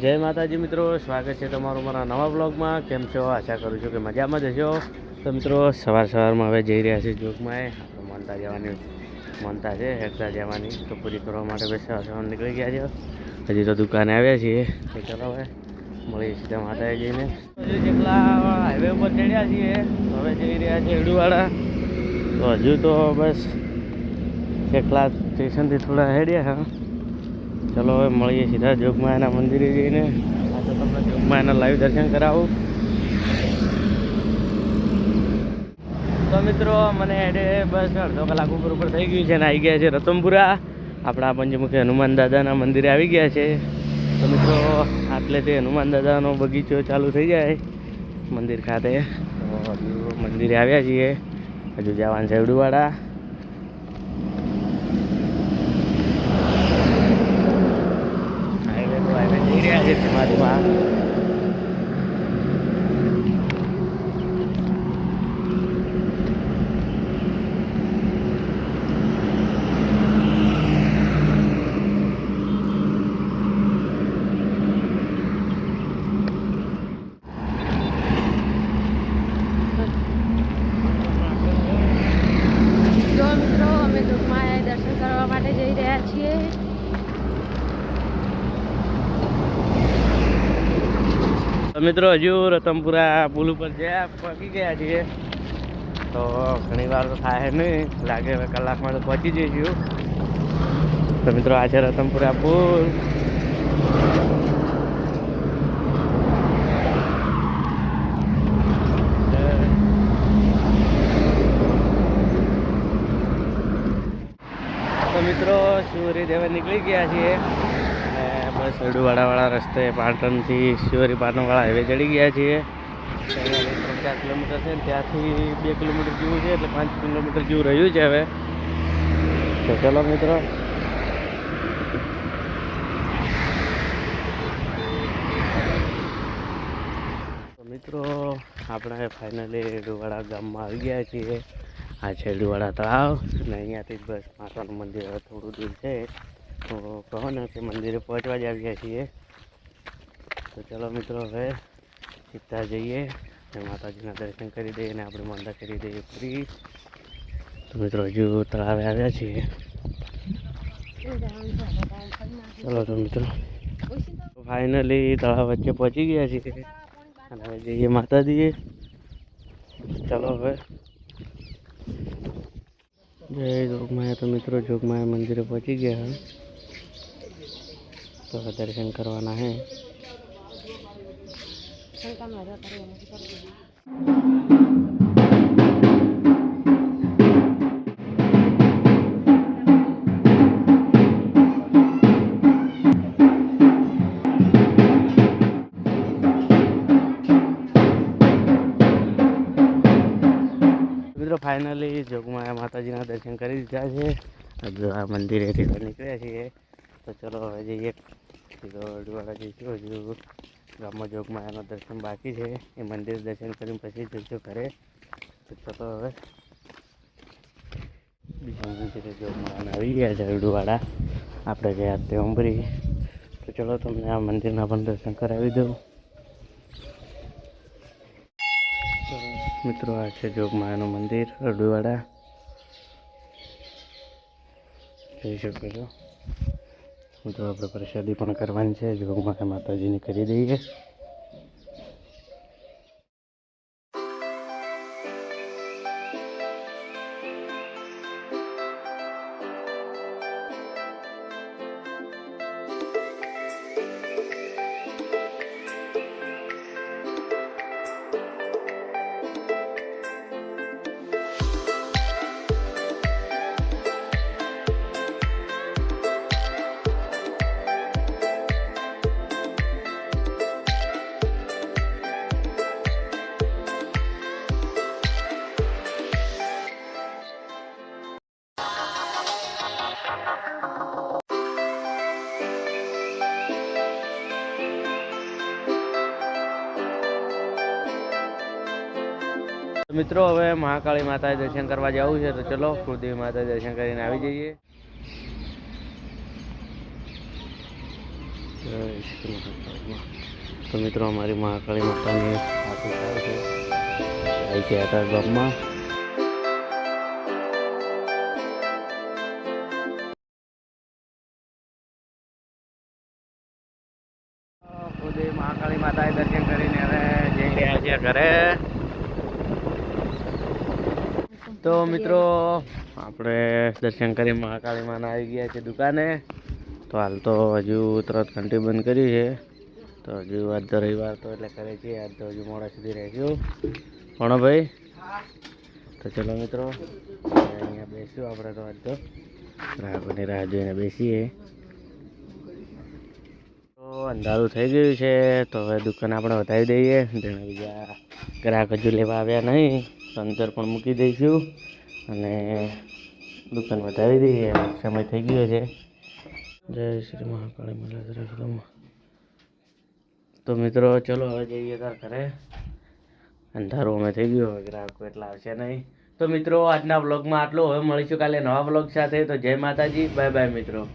જય માતાજી મિત્રો, સ્વાગત છે તમારું મારા નવા બ્લોગમાં. કેમ છો? આશા કરું છું કે મજામાં જ હશો. તો મિત્રો, સવાર સવારમાં હવે જઈ રહ્યા છે જોગમાં માનતા જવાની, માનતા છે હેરતા જવાની. તો પૂરી કરવા માટે બસ સવાર સવાર નીકળી ગયા છે. હજી તો દુકાને આવ્યા છીએ. તો ચાલો હવે મળીએ સીધા માતાએ જઈને. જેટલા હાઈવે ઉપર ચડ્યા છીએ, હવે જઈ રહ્યા છે હેડુવાળા તો હજુ તો બસ એકલા સ્ટેશનથી થોડા હેડ્યા, હા. ચલો હવે મળીએ સીધા જોગમાયાના મંદિરે જઈને. તો તમને જોગમાયાના લાઈવ દર્શન કરાવું. તો મિત્રો, મને એડે બસ અડધો કલાક ઉપર ઉપર થઈ ગયું છે ને આવી ગયા છે રતમપુરા આપણા પંચમુખી હનુમાન દાદાના મંદિરે આવી ગયા છે. તો મિત્રો, આટલે તે હનુમાન દાદાનો બગીચો ચાલુ થઈ જાય મંદિર ખાતે. તો હજુ મંદિરે આવ્યા છીએ. હજુ જવાન છે હાઈવે તો હાઈવે જઈ રહ્યા છે ધીમા ધીમા મિત્રો, અમે દુઃખમાં દર્શન કરવા માટે જઈ રહ્યા છીએ. મિત્રો, હજુ રતનપુરા પુલ ઉપર જ્યાં પહોંચી ગયા છીએ, તો ઘણી વાર તો થાય નહીં. લાગે હવે કલાકમાં તો પહોંચી જઈશું. તો મિત્રો, આ છે રતનપુરા પુલ તો મિત્રો શિવરી હવે નીકળી ગયા છીએ. અને બસ અડુવાડાવાળા રસ્તે પાટણથી શિવરી પાટણવાળા હાઈવે ચડી ગયા છીએ. ચાર કિલોમીટર છે ત્યાંથી બે કિલોમીટર જેવું છે એટલે પાંચ કિલોમીટર જેવું રહ્યું છે હવે. તો ચલો મિત્રો. મિત્રો, આપણે ફાઇનલી ડુવાડા ગામમાં આવી ગયા છીએ. આ છે તળાવ અને અહીંયાથી જ બસ માતાનું મંદિર થોડું દૂર છે. તો કહો ને કે મંદિરે પહોંચવા જ આવ્યા છીએ. તો ચલો મિત્રો, હવે સીધા જઈએ અને માતાજીના દર્શન કરી દઈએ અને આપણે મંદા કરી દઈએ પૂરી તો મિત્રો, હજુ તળાવે આવ્યા છીએ. ચલો તો મિત્રો ફાઇનલી તળાવ વચ્ચે પહોંચી ગયા છીએ. અને હવે જઈએ માતાજીએ. ચાલો હવે. જય જોગમાયા. તો મિત્રો જોગમાયા મંદિરે પહોંચી ગયા તો દર્શન કરવાના હે. મિત્રો ફાઇનલી જોગમાયા માતાજીના દર્શન કરી દીધા છે. હજુ આ મંદિરેથી નીકળ્યા છીએ. તો ચલો હવે જઈએ. સીધો જઈશું હજુ ગામમાં જોગમાયાના દર્શન બાકી છે. એ મંદિર દર્શન કરીને પછી જઈશું ઘરે. તો ચલો હવે. બીજા મંદિરે જોગમાયાને આવી ગયા છે અડવાડા આપણે ગયા તે ઉંબરી તો ચલો તમને આ મંદિરના પણ દર્શન કરાવી દઉં. મિત્રો, આ છે જોગમાયાનું મંદિર, અડુવાડા. જોઈ શકો છો. મિત્રો આપણે પ્રસાદી પણ કરવાની છે. જોગમાયા માતાજીની કરી દઈએ. મિત્રો, હવે મહાકાળી માતા દર્શન કરવા જવું છે, તો ચલો કુળદેવી માતા દર્શન કરીને આવી જઈએ. તો મિત્રો, અમારી મહાકાળી માતાની આરતી ગામમાં. મહાકાળી માતાએ દર્શન કરીને હવે જઈ રહ્યા ઘરે. તો મિત્રો, આપણે દર્શન કરી મહાકાળી માના આવી ગયા છે દુકાને. તો હાલ તો હજુ તરત ઘંટી બંધ કરી છે. તો હજુ આજ તો રવિવાર તો એટલે કરે છે આજ તો હજુ મોડા સુધી રહેશું. પણ ભાઈ? તો ચલો મિત્રો, અહીંયા બેસ્યું આપણે તો આજ તો. ગ્રાહકોની રાહ જોઈને બેસીએ. અંધારું થઈ ગયું છે, તો હવે દુકાન આપણે વધાવી દઈએ. જેને બીજા ગ્રાહક હજુ લેવા આવ્યા નહીં. અંદર પણ મૂકી દઈશું અને દુકાન વધાવી દઈએ. સમય થઈ ગયો છે. જય શ્રી મહાકાળી મલાધરા તો મિત્રો, ચલો હવે જઈએ તાર ઘરે. અંધારું અમે થઈ ગયું, હવે ગ્રાહકો એટલા આવશે નહીં. તો મિત્રો, આજના બ્લોગમાં આટલું. હવે મળીશું કાલે નવા બ્લોગ સાથે. તો જય માતાજી. બાય બાય મિત્રો.